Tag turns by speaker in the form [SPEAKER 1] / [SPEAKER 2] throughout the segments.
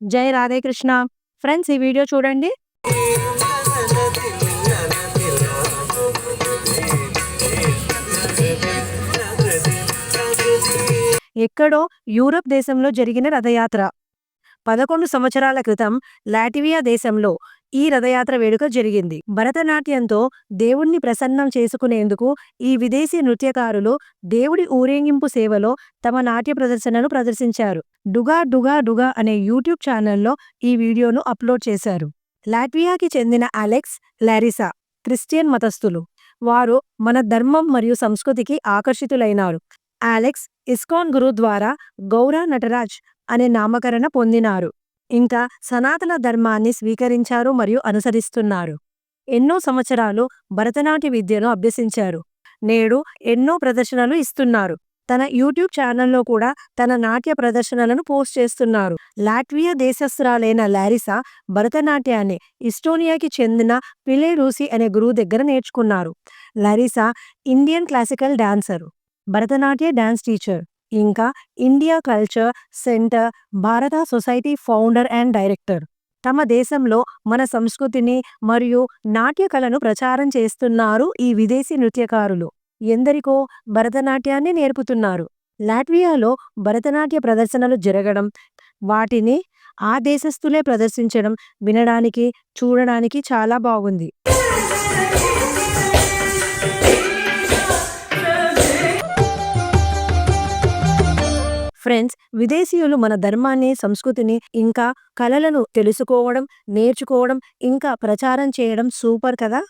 [SPEAKER 1] జై రాధేకృష్ణ ఫ్రెండ్స్ ఈ వీడియో చూడండి. ఎక్కడో యూరప్ దేశంలో జరిగిన రథయాత్ర. పదకొండు సంవత్సరాల క్రితం లాటివియా దేశంలో ఈ రథయాత్ర వేడుక జరిగింది. భరతనాట్యంతో దేవుణ్ణి ప్రసన్నం చేసుకునేందుకు ఈ విదేశీ నృత్యకారులు దేవుడి ఊరేగింపు సేవలో తమ నాట్య ప్రదర్శనను ప్రదర్శించారు. డుగా డుగా డుగా అనే యూట్యూబ్ ఛానల్లో ఈ వీడియోను అప్లోడ్ చేశారు. లాట్వియాకి చెందిన అలెక్స్ లారిసా క్రిస్టియన్ మతస్థులు. వారు మన ధర్మం మరియు సంస్కృతికి ఆకర్షితులైనారు. అలెక్స్ ఇస్కాన్ గురు ద్వారా గౌరా నటరాజ్ అనే నామకరణ పొందినారు. ఇంకా సనాతన ధర్మాన్ని స్వీకరించారు మరియు అనుసరిస్తున్నారు. ఎన్నో సంవత్సరాలు భరతనాట్య విద్యను అభ్యసించారు. నేడు ఎన్నో ప్రదర్శనలు ఇస్తున్నారు. తన యూట్యూబ్ ఛానల్లో కూడా తన నాట్య ప్రదర్శనలను పోస్ట్ చేస్తున్నారు. లాట్వియా దేశస్థురాలైన లారిసా భరతనాట్యాన్ని ఇస్టోనియాకి చెందిన పిలే రూసి అనే గురువు దగ్గర నేర్చుకున్నారు. Larissa Indian classical dancer Bharatanatya dance teacher. ఇంకా India culture centre Bharata society founder and director. తమ దేశంలో మన సంస్కృతిని మరియు నాట్య కళను ప్రచారం చేస్తున్నారు ఈ విదేశీ నృత్యకారులు. ఎందరికో భరతనాట్యాన్ని నేర్పుతున్నారు. లాట్వియాలో భరతనాట్య ప్రదర్శనలు జరగడం వాటిని ఆ దేశస్థులే ప్రదర్శించడం వినడానికి చూడడానికి చాలా బాగుంది. ఫ్రెండ్స్ విదేశీయులు మన ధర్మాన్ని సంస్కృతిని ఇంకా కళలను తెలుసుకోవడం నేర్చుకోవడం ఇంకా ప్రచారం చేయడం సూపర్ కదా?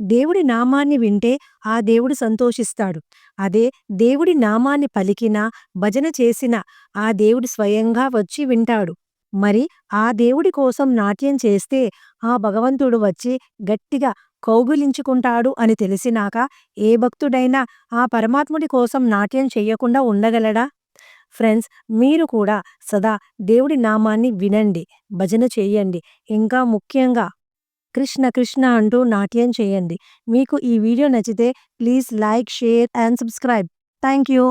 [SPEAKER 1] దేవుడి నామాన్ని వింటే ఆ దేవుడు సంతోషిస్తాడు. అదే దేవుడి నామాన్ని పలికినా భజన చేసినా ఆ దేవుడు స్వయంగా వచ్చి వింటాడు. మరి ఆ దేవుడి కోసం నాట్యం చేస్తే ఆ భగవంతుడు వచ్చి గట్టిగా కౌగులించుకుంటాడు అని తెలిసినాక ఏ భక్తుడైనా ఆ పరమాత్ముడి కోసం నాట్యం చెయ్యకుండా ఉండగలడా? ఫ్రెండ్స్ మీరు కూడా సదా దేవుడి నామాన్ని వినండి భజన చేయండి. ఇంకా ముఖ్యంగా కృష్ణ కృష్ణ అంటూ నాట్యం చేయండి. మీకు ఈ వీడియో నచ్చితే please like share and subscribe. Thank you.